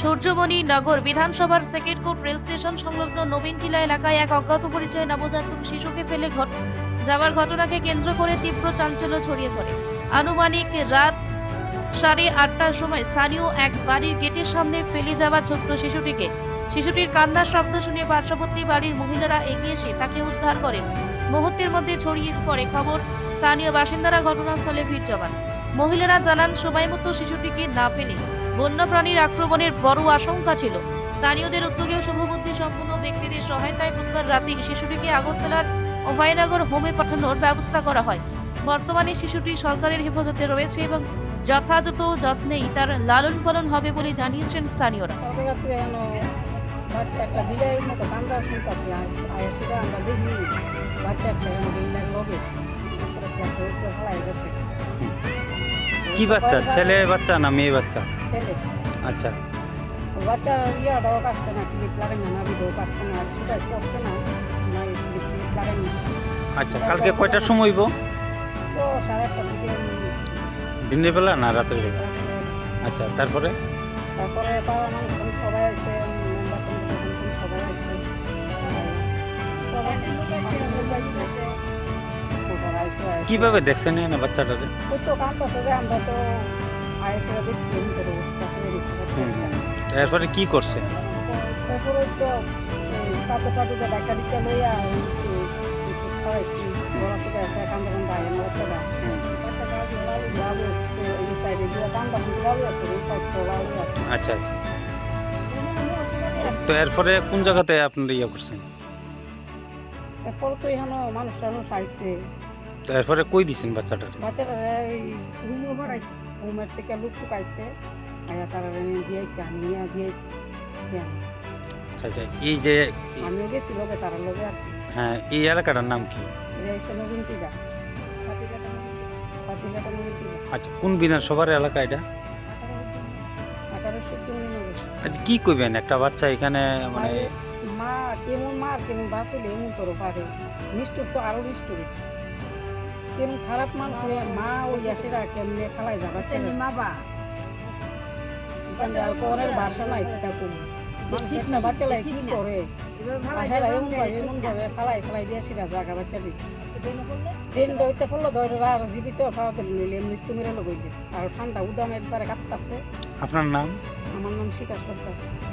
সূর্যমণি নগর বিধানসভার second court rail station সংলগ্ন নবীনটিলা এলাকায় এক অজ্ঞাত পরিচয় নবজাতক শিশুকে ফেলে ঘট যাওয়ার ঘটনাকে কেন্দ্র করে তীব্র চাঞ্চল্য ছড়িয়ে পড়ে। আনুমানিক রাত সাড়ে আটটার সময় স্থানীয় এক বাড়ির গেটের সামনে ফেলে যাওয়া ছোট্ট শিশুটিকে। শিশুটির কান্নার শব্দ শুনে পার্শ্ববর্তী বাড়ির মহিলারা এগিয়ে এসে তাকে উদ্ধার করেন। মুহূর্তের মধ্যে ছড়িয়ে পড়ে খবর, স্থানীয় বাসিন্দারা ঘটনাস্থলে ভিড় জমান। মহিলারা জানান সময় মতো শিশুটিকে না পেলে বন্যপ্রাণীর আক্রমণের বড় আশঙ্কা ছিল। স্থানীয়দের উদ্যোগেও শুভবুদ্ধি সম্পন্ন ব্যক্তিদের সহায়তায় বুধবার রাতে শিশুটিকে আগরতলার অভয়নগর হোমে পাঠানোর ব্যবস্থা করা হয়। বর্তমানে শিশুটি সরকারের হেফাজতে রয়েছে এবং যথাযথ যত্নেই তার লালন পালন হবে বলে জানিয়েছেন স্থানীয়রা। বাচ্চা একটা মতো সেটা আমরা দেখি বাচ্চা একটা কি বাচ্চা? ছেলে বাচ্চা না মেয়ে বাচ্চা? ছেলে। আচ্ছা। বাচ্চা ইয়াটাও কাটছে না ক্লিপ লাগাই না নাবিটাও কাটছে না সেটা করছে না না ক্লিপ ক্লিপ লাগাই না। আচ্ছা কালকে কয়টার সময় হইব? দিনের বেলা না রাতের বেলা? আচ্ছা তারপরে? তারপরে সবাই আছে কীভাবে দেখছেন না বাচ্চাটারে? ওই তো কাঁদতেছে যে আমরা তো আয়েসে দেখছি হুম। এরপরে কি করছে? তারপরে তো সাথে সাথে ডাক্তার দিকে লইয়া ওই খাওয়াইছি বলা থেকে আছে কান্দা কান্দা আয় আমার বাচ্চাটা। বাচ্চাটা আজ লালু লালু এই সাইডে কান্দা আছে এই সাইড তো লালু আছে আচ্ছা তো এরপরে কোন জায়গাতে আপনারা ইয়ে করছেন? এরপর তো এখানে মানুষ টানুষ আইছে তো এরপরে কই দিছেন বাচ্চাটারে? বাচ্চারা এই রুমে বাড়াইছে রুমের থেকে লুক টুকাইছে আয়া তারা দিয়েছে আমি নিয়ে দিয়েছি। দিয়ে আচ্ছা আচ্ছা এই যে আমিও গেছি লোকে তারা লোকে আর হ্যাঁ এই এলাকাটার নাম কি? আচ্ছা কোন বিধানসভার এলাকা এটা? আচ্ছা কি কইবেন? একটা বাচ্চা এখানে মানে মা কেমন মা কেমন বাপ এমন করো পারে নিষ্ঠুর তো আরও নিষ্ঠুর। কেমন খারাপ মানুষ হয়ে মা ওই আসেরা কেমনে ফেলাই যা বাচ্চা বাবা? আর পরের ভাষা নাই তা বাচ্চা লাই কি করে? হেরা এমন ভাবে এমন ভাবে ফেলাই ফেলাই দিয়ে সেটা জায়গা বাচ্চাটি ট্রেন দইতে ফেলল দৌড়ে আর জীবিত খাওয়াতে নিলে মৃত্যু মেরে লোক আর ঠান্ডা উদাম একবারে কাঁপতাছে। আপনার নাম? আমার নাম শিকার সরকার।